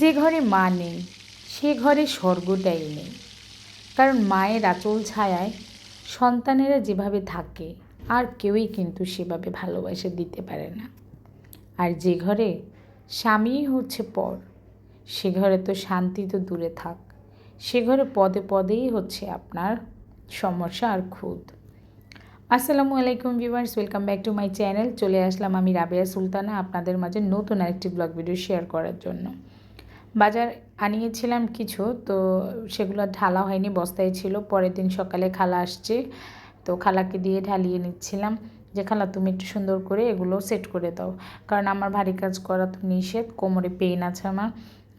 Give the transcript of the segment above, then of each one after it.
যে ঘরে মা নেই, সে ঘরে স্বর্গটাই নেই। কারণ মায়ের আচল ছায়ায় সন্তানেরা যেভাবে থাকে, আর কেউই কিন্তু সেভাবে ভালোবাসা দিতে পারে না। আর যে ঘরে স্বামীই হচ্ছে পর, সে ঘরে তো শান্তি তো দূরে থাক, সে ঘরে পদে পদেই হচ্ছে আপনার সমস্যা আর খুদ আসসালামু আলাইকুম viewers, welcome back to my channel. চলে আসলাম আমি রাবেয়া সুলতানা আপনাদের মাঝে নতুন আরেকটি ব্লগ ভিডিও শেয়ার করার জন্য। বাজার আনিয়েছিলাম কিছু, তো সেগুলো ঢালা হয়নি, বস্তায় ছিল। পরের দিন সকালে খালা আসছে, তো খালাকে দিয়ে ঢালিয়ে নিচ্ছিলাম যে, খালা, তুমি একটু সুন্দর করে এগুলো সেট করে দাও। কারণ আমার ভারী কাজ করা তো নিষেধ, কোমরে পেইন আছে আমার।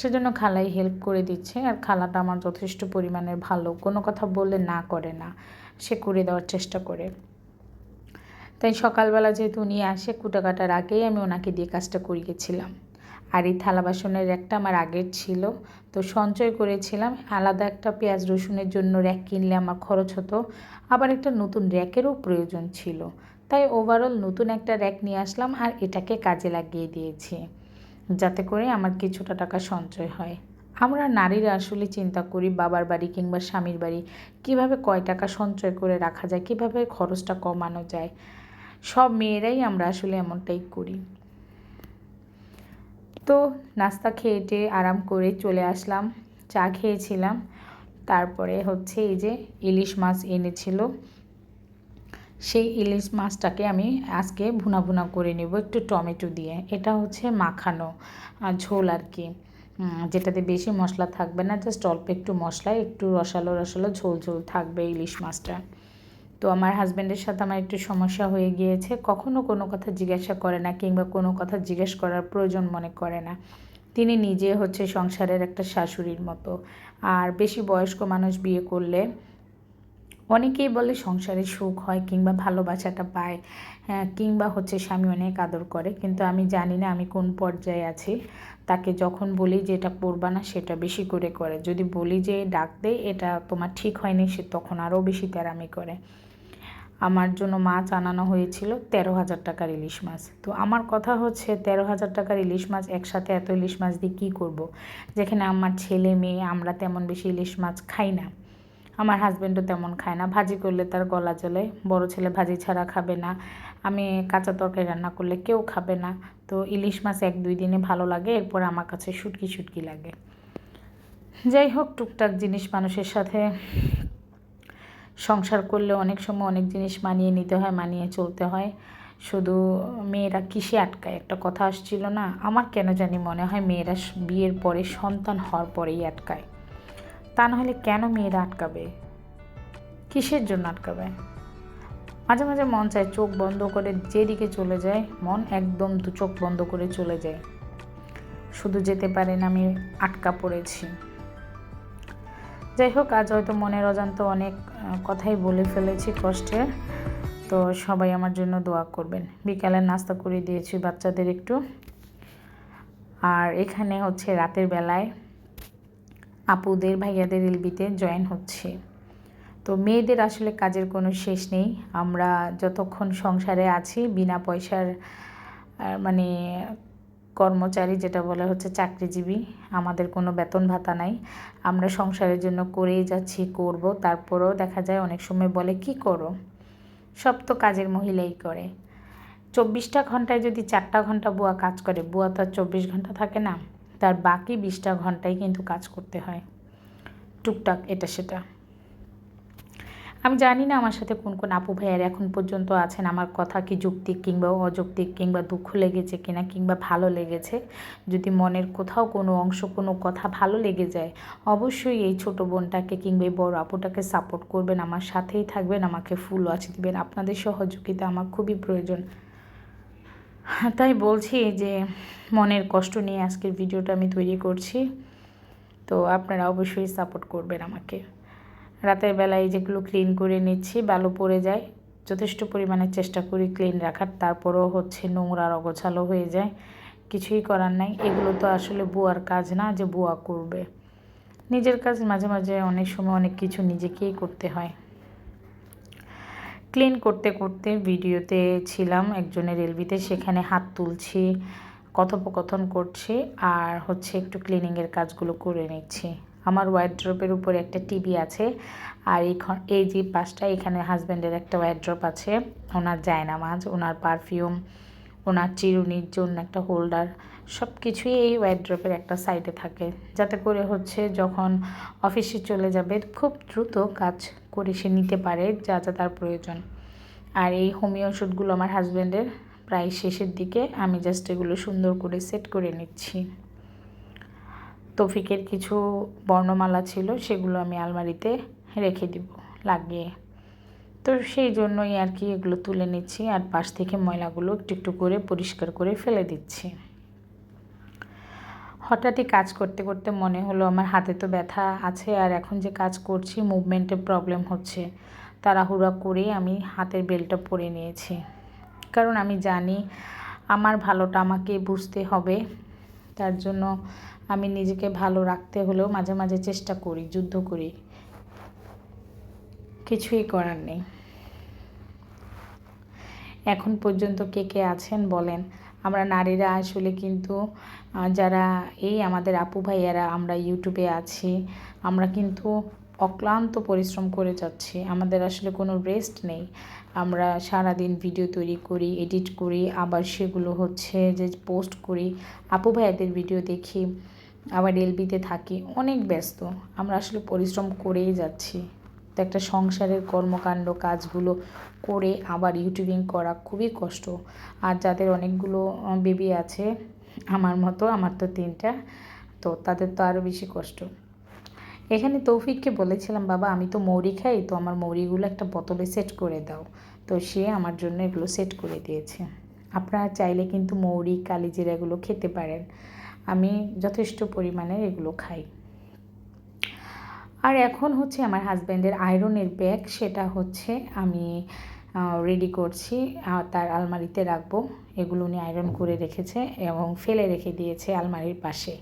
সেজন্য খালাই হেল্প করে দিচ্ছে, আর খালাটা আমার যথেষ্ট পরিমাণে ভালো। কোনো কথা বললে না করে না, সে করে দেওয়ার চেষ্টা করে। তাই সকালবেলা যেহেতু উনি আসে কুটা কাটার আগেই আমি ওনাকে দিয়ে কাজটা করিয়েছিলাম। আর এই থালা বাসনের র্যাকটা আমার আগের ছিল। তো সঞ্চয় করেছিলাম। আলাদা একটা পেঁয়াজ রসুনের জন্য র্যাক কিনলে আমার খরচ হতো। আবার একটা নতুন র্যাকেরও প্রয়োজন ছিল। তাই ওভারঅল নতুন একটা র্যাক নিয়ে আসলাম আর এটাকে কাজে লাগিয়ে দিয়েছি। যাতে করে আমার কিছুটা টাকা সঞ্চয় হয়। আমরা নারীরা আসলে চিন্তা করি বাবার বাড়ি কিংবা স্বামীর বাড়ি কীভাবে কয় টাকা সঞ্চয় করে রাখা যায়, কীভাবে খরচটা কমানো যায়। সব মেয়েরাই আমরা আসলে এমনটাই করি। তো নাস্তা খেয়েটে আরাম করে চলে আসলাম। চা খেয়েছিলাম। তারপরে হচ্ছে এই যে ইলিশ মাছ এনেছিল। সেই ইলিশ মাছটাকে আমি আজকে ভুনা ভুনা করে নেব একটু টমেটো দিয়ে। এটা হচ্ছে মাখানো ঝোল আর কি। যেটাতে বেশি মশলা থাকবে না, জাস্ট অল্প একটু মশলা একটু রসালো রসালো ঝোল ঝোল থাকবে ইলিশ মাছটা। তো আমার হাজব্যান্ডের সাথে আমার একটু সমস্যা হয়ে গিয়েছে। কখনো কোনো কথা জিজ্ঞাসা করে না কিংবা কোনো কথা জিজ্ঞেস করার প্রয়োজন মনে করে না। তিনি নিজে হচ্ছে সংসারের একটা শাশুড়ির মতো। আর বেশি বয়স্ক মানুষ বিয়ে করলে অনেকেই বলে সংসারে সুখ হয় কিংবা ভালোবাসাটা পায় হ্যাঁ কিংবা হচ্ছে স্বামী অনেক আদর করে। কিন্তু আমি জানি না আমি কোন পর্যায়ে আছি। তাকে যখন বলি যে এটা করবা না, সেটা বেশি করে করে। যদি বলি যে ডাক দে, এটা তোমার ঠিক হয়নি, সে তখন আরও বেশি তেরামি করে। আমার জন্য মাছ আনানো হয়েছিল তেরো হাজার টাকার ইলিশ মাছ। তো আমার কথা হচ্ছে তেরো হাজার টাকার ইলিশ মাছ একসাথে এত ইলিশ মাছ দিয়ে কী করব। যেখানে আমার ছেলে, মেয়ে, আমরা তেমন বেশি ইলিশ মাছ খাই না। আমার হাজব্যান্ডও তেমন খায় না। ভাজি করলে তার গলা জ্বলে। বড় ছেলে ভাজি ছাড়া খাবে না। আমি কাঁচা তরকারি রান্না করলে কেউ খাবে না। তো ইলিশ মাছ এক দুই দিনে ভালো লাগে, এরপর আমার কাছে শুটকি শুটকি লাগে। যাই হোক, টুকটাক জিনিস মানুষের সাথে সংসার করলে অনেক সময় অনেক জিনিস মানিয়ে নিতে হয়, মানিয়ে চলতে হয়। শুধু মেয়েরা কিসে আটকায়? একটা কথা আসছিল না, আমার কেন জানি মনে হয় মেয়েরা বিয়ের পরে সন্তান হওয়ার পরেই আটকায়। তা নাহলে কেন মেয়েরা আটকাবে? কিসের জন্য আটকাবে? মাঝে মাঝে মন চায় চোখ বন্ধ করে যেদিকে চলে যায়, মন একদম দু, চোখ বন্ধ করে চলে যায়। শুধু যেতে পারেন আমি আটকা পড়েছি। যাই হোক, আজ হয়তো মনের অজান্ত অনেক কথাই বলে ফেলেছি কষ্টের তো সবাই আমার জন্য দোয়া করবেন। বিকালে নাস্তা করে দিয়েছি বাচ্চাদের একটু। আর এখানে হচ্ছে রাতের বেলায় আপুদের, ভাইয়াদের এলবিতে জয়েন হচ্ছে। তো মেয়েদের আসলে কাজের কোনো শেষ নেই। আমরা যতক্ষণ সংসারে আছি, বিনা পয়সার মানে কর্মচারী যেটা বলা হচ্ছে চাকরিজীবী, আমাদের কোনো বেতন ভাতা নাই। আমরা সংসারের জন্য করেই যাচ্ছি, করব। তারপরেও দেখা যায় অনেক সময় বলে, কি করো? সব তো কাজের মহিলাই করে। চব্বিশটা ঘন্টায় যদি চারটা ঘণ্টা বুয়া কাজ করে, বুয়া তো আর চব্বিশ ঘণ্টা থাকে না। তার বাকি বিশটা ঘন্টায় কিন্তু কাজ করতে হয়। টুকটাক এটা সেটা। আমি জানি না আমার সাথে কোন কোন আপু ভাইয়ার এখন পর্যন্ত আছেন, আমার কথা কি যুক্তিক কিংবা অযৌক্তিক কিংবা দুঃখ লেগেছে কিনা কিংবা ভালো লেগেছে। যদি মনের কোথাও কোনো অংশ কোনো কথা ভালো লেগে যায়, অবশ্যই এই ছোট বোনটাকে কিংবা এই বড় আপুটাকে সাপোর্ট করবেন, আমার সাথেই থাকবেন, আমাকে ফুল ওয়াচ দিবেন। আপনাদের সহযোগিতা আমার খুবই প্রয়োজন। তাই বলছি যে মনের কষ্ট নিয়ে আজকের ভিডিওটা আমি তৈরি করছি। তো আপনারা অবশ্যই সাপোর্ট করবেন আমাকে। রাতের বেলায় যেগুলো ক্লিন করে নিচ্ছি, বালু পড়ে যায়, যথেষ্ট পরিমাণে চেষ্টা করি ক্লিন রাখার। তারপরেও হচ্ছে নোংরা অগোছালো হয়ে যায়, কিছুই করার নাই। এগুলো তো আসলে বুয়ার কাজ না যে বুয়া করবে। নিজের কাজ মাঝে মাঝে অনেক সময় অনেক কিছু নিজেকেই করতে হয়। ক্লিন করতে করতে ভিডিওতে ছিলাম একজনের এলবিতে সেখানে হাত তুলছি, কথোপকথন করছি আর হচ্ছে একটু ক্লিনিংয়ের কাজগুলো করে নিচ্ছি। আমার ওয়াইড্রপের উপরে একটা টিভি আছে। আর এই যে পাশটা, এখানে হাজব্যান্ডের একটা ওয়াইড্রপ আছে। ওনার জায়নামাজ, ওনার পারফিউম ওনার চিরুনির জন্য একটা হোল্ডার সব কিছুই এই ওয়াইড্রপের একটা সাইডে থাকে। যাতে করে হচ্ছে যখন অফিসে চলে যাবে, খুব দ্রুত কাজ করে সে নিতে পারে, যা যা তার প্রয়োজন। আর এই হোমিও ওষুধগুলো আমার হাজব্যান্ডের প্রায় শেষের দিকে, আমি জাস্ট এগুলো সুন্দর করে সেট করে নিচ্ছি। তফিকের কিছু বর্ণমালা ছিল, সেগুলো আমি আলমারিতে রেখে দিব, লাগিয়ে। তো সেই জন্যই আর কি এগুলো তুলে নিচ্ছি, আর পাশ থেকে ময়লাগুলো একটু একটু করে পরিষ্কার করে ফেলে দিচ্ছি। হঠাৎই কাজ করতে করতে মনে হলো আমার হাতে তো ব্যথা আছে, আর এখন যে কাজ করছি মুভমেন্টের প্রবলেম হচ্ছে। তাড়াহুড়া করে আমি হাতের বেলটা পরে নিয়েছি। কারণ আমি জানি আমার ভালোটা আমাকে বুঝতে হবে, তার জন্য আমি নিজেকে ভালো রাখতে হলেও মাঝে মাঝে চেষ্টা করি, যুদ্ধ করি। কিছুই করার নেই। এখন পর্যন্ত কে কে আছেন বলেন। আমরা নারীরা আসলে কিন্তু যারা এই আমাদের আপু ভাইয়ারা আমরা ইউটিউবে আছি, আমরা কিন্তু অক্লান্ত পরিশ্রম করে যাচ্ছি। আমাদের আসলে কোনো রেস্ট নেই। আমরা সারাদিন ভিডিও তৈরি করি এডিট করি, আবার সেগুলো হচ্ছে যে পোস্ট করি। আপু ভাইয়াদের ভিডিও দেখি। আবার এলবিতে থাকি, অনেক ব্যস্ত। আমরা আসলে পরিশ্রম করেই যাচ্ছি। তো একটা সংসারের কর্মকাণ্ড, কাজগুলো করে আবার ইউটিউবিং করা খুবই কষ্ট। আর যাদের অনেকগুলো বেবি আছে, আমার মতো, আমার তো তিনটা, তো তাদের তো আরও বেশি কষ্ট। এখানে তৌফিককে বলেছিলাম, বাবা, আমি তো মৌরি খাই, তো আমার মৌরিগুলো একটা বোতলে সেট করে দাও। তো সে আমার জন্য এগুলো সেট করে দিয়েছে। আপনারা চাইলে কিন্তু মৌরি, কালিজিরা এগুলো খেতে পারেন। আমি যথেষ্ট পরিমাণে এগুলো খাই। আর এখন হচ্ছে আমার হাজব্যান্ডের আয়রনের ব্যাগ, সেটা হচ্ছে আমি রেডি করছি। তার আলমারিতে রাখব। এগুলো উনি আয়রন করে রেখেছে এবং ফেলে রেখে দিয়েছে আলমারির পাশে।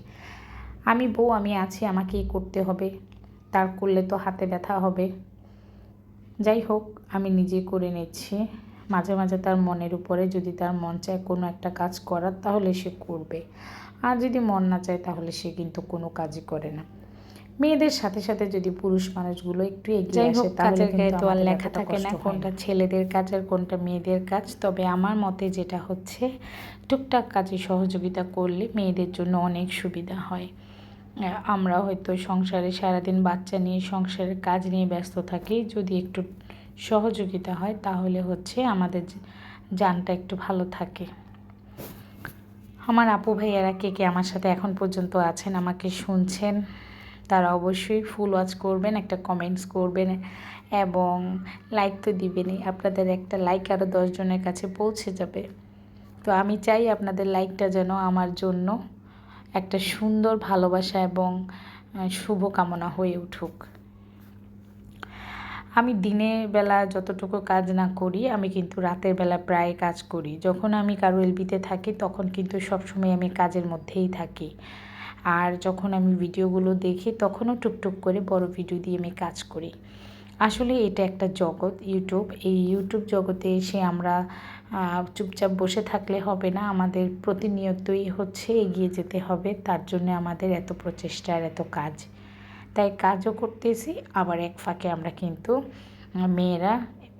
আমি বউ, আমি আছি, আমাকেই করতে হবে। তার করলে তো হাতে ব্যথা হবে। যাই হোক, আমি নিজে করে নিচ্ছি। মাঝে মাঝে তার মনের উপরে যদি তার মন চায় কোনো একটা কাজ করার, তাহলে সে করবে। আর যদি মন না চায় তাহলে সে কিন্তু কোনো কাজই করে না। মেয়েদের সাথে সাথে যদি পুরুষ মানুষগুলো একটু এগিয়ে আসে তাহলে কিন্তু আর লেখা থাকে না কোনটা ছেলেদের কাজ আর কোনটা মেয়েদের কাজ। তবে আমার মতে যেটা হচ্ছে টুকটাক কাজে সহযোগিতা করলে মেয়েদের জন্য অনেক সুবিধা হয়। আমরা হয়তো সংসারে সারাদিন বাচ্চা নিয়ে সংসারের কাজ নিয়ে ব্যস্ত থাকি যদি একটু সহযোগিতা হয় তাহলে হচ্ছে আমাদের যানটা একটু ভালো থাকে। আমার আপু ভাইয়ারা কে কে আমার সাথে এখন পর্যন্ত আছেন, আমাকে শুনছেন, তারা অবশ্যই ফুল ওয়াচ করবেন, একটা কমেন্টস করবেন এবং লাইক তো দিবেনই। আপনাদের একটা লাইক আরও দশজনের কাছে পৌঁছে যাবে। তো আমি চাই আপনাদের লাইকটা যেন আমার জন্য একটা সুন্দর ভালোবাসা এবং শুভকামনা হয়ে উঠুক। আমি দিনের বেলা যতটুকু কাজ না করি, আমি কিন্তু রাতের বেলা প্রায় কাজ করি। যখন আমি কারও এলবিতে থাকি, তখন কিন্তু সবসময় আমি কাজের মধ্যেই থাকি। আর যখন আমি ভিডিওগুলো দেখি, তখনও টুকটুক করে বড় ভিডিও দিয়ে আমি কাজ করি। আসলে এটা একটা জগৎ ইউটিউব এই ইউটিউব জগতে এসে আমরা চুপচাপ বসে থাকলে হবে না। আমাদের প্রতিনিয়তই হচ্ছে এগিয়ে যেতে হবে। তার জন্য আমাদের এত প্রচেষ্টা আর এত কাজ। তাই কাজও করতেছি, আবার এক ফাঁকে আমরা কিন্তু মেয়েরা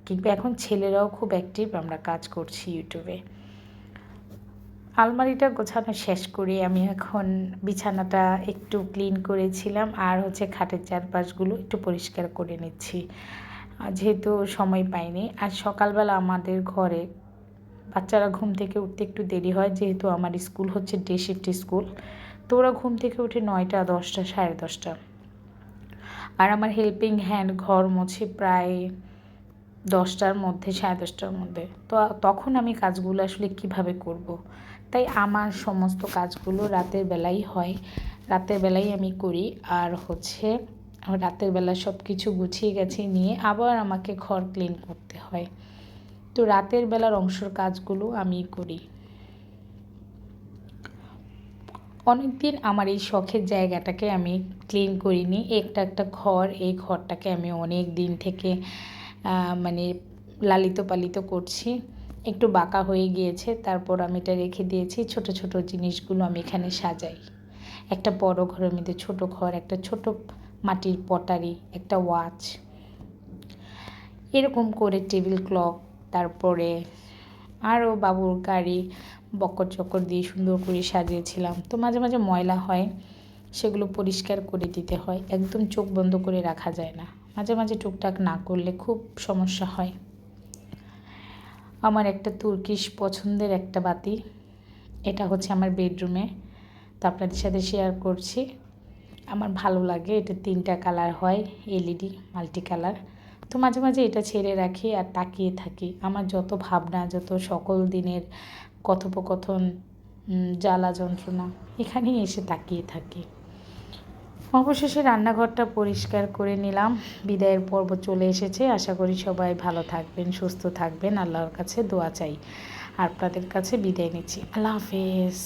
কিংবা এখন ছেলেরাও খুব অ্যাক্টিভ আমরা কাজ করছি ইউটিউবে আলমারিটা গোছানো শেষ করে, আমি এখন বিছানাটা একটু ক্লিন করেছিলাম, আর হচ্ছে খাটের চারপাশগুলো একটু পরিষ্কার করে নিচ্ছি। যেহেতু সময় পাইনি, আর সকালবেলা আমাদের ঘরে বাচ্চারা ঘুম থেকে উঠতে একটু দেরি হয়, যেহেতু আমার স্কুল হচ্ছে ডে শিফট স্কুল তো ওরা ঘুম থেকে উঠে নয়টা, দশটা, সাড়ে দশটা। আর আমার হেল্পিং হ্যান্ড ঘর মুছে প্রায় দশটার মধ্যে, সাড়ে দশটার মধ্যে। তো তখন আমি কাজগুলো আসলে কীভাবে করব। তাই আমার সমস্ত কাজগুলো রাতের বেলাই হয়। রাতের বেলাই আমি করি আর হচ্ছে রাতের বেলা সব কিছু গুছিয়ে গেছে নিয়ে আবার আমাকে ঘর ক্লিন করতে হয়। তো রাতের বেলার অংশের কাজগুলো আমি করি। অনেকদিন আমার এই শখের জায়গাটাকে আমি ক্লিন করিনি। একটা একটা ঘর, এই ঘরটাকে আমি অনেক দিন থেকে মানে লালিত পালিত করছি। একটু বাঁকা হয়ে গিয়েছে, তারপর আমি এটা রেখে দিয়েছি। ছোট ছোট জিনিসগুলো আমি এখানে সাজাই। একটা বড় ঘরের মধ্যে ছোট ঘর, একটা ছোট মাটির পটারি, একটা ওয়াচ এরকম করে টেবিল ক্লক তারপরে আরও বাবুর গাড়ি বকর চকর দিয়ে সুন্দর করে সাজিয়েছিলাম। তো মাঝে মাঝে ময়লা হয়, সেগুলো পরিষ্কার করে দিতে হয়। একদম চোখ বন্ধ করে রাখা যায় না। মাঝে মাঝে টুকটাক না করলে খুব সমস্যা হয়। আমার একটা তুর্কিশ পছন্দের একটা বাতি। এটা হচ্ছে আমার বেডরুমে। তো আপনাদের সাথে শেয়ার করছি। আমার ভালো লাগে, এটা তিনটা কালার হয় এলইডি মাল্টি কালার তো মাঝে মাঝে এটা ছেড়ে রাখি আর তাকিয়ে থাকি। আমার যত ভাবনা, যত সকল দিনের কথোপকথন জ্বালা যন্ত্রণা এখানেই এসে তাকিয়ে থাকি। অবশেষে রান্নাঘরটা পরিষ্কার করে নিলাম। বিদায়ের পর্ব চলে এসেছে। আশা করি সবাই ভালো থাকবেন, সুস্থ থাকবেন। আল্লাহর কাছে দোয়া চাই। আপনাদের কাছে বিদায় নিচ্ছি। আল্লাহ হাফেজ।